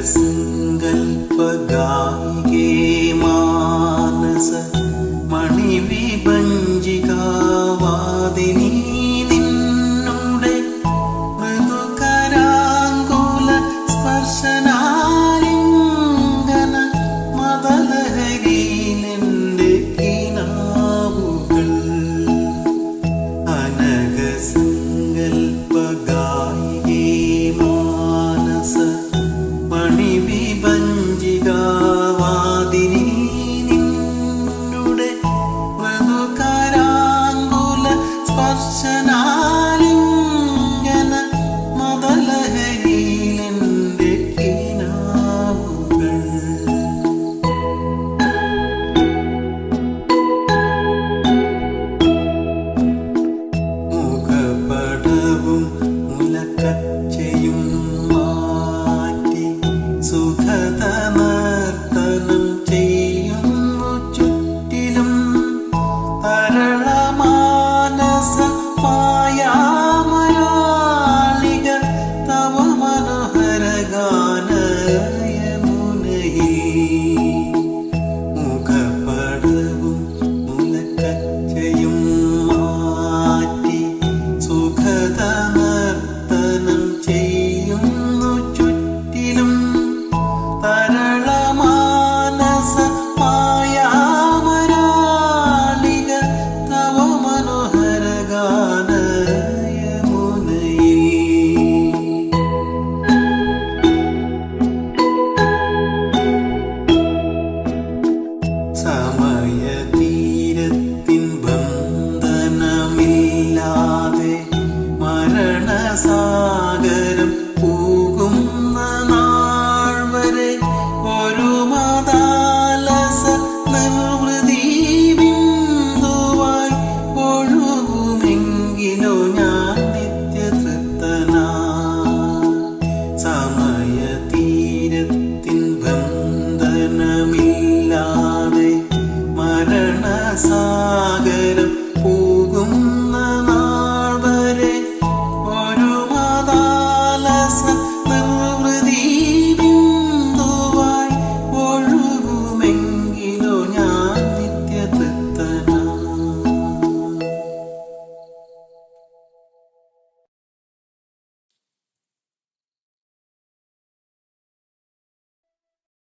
listen. സാഗരം പോകുന്ന നാൾ വരെ ഒരു മതാലസ നിർവൃതി ബിന്ദുവായി ഒഴുകുമെങ്കിലോ ഞാൻ നിത്യതൃപ്തനാ. സമയ തീരത്തിൻ ബന്ധനമില്ലാതെ മരണസാഗരം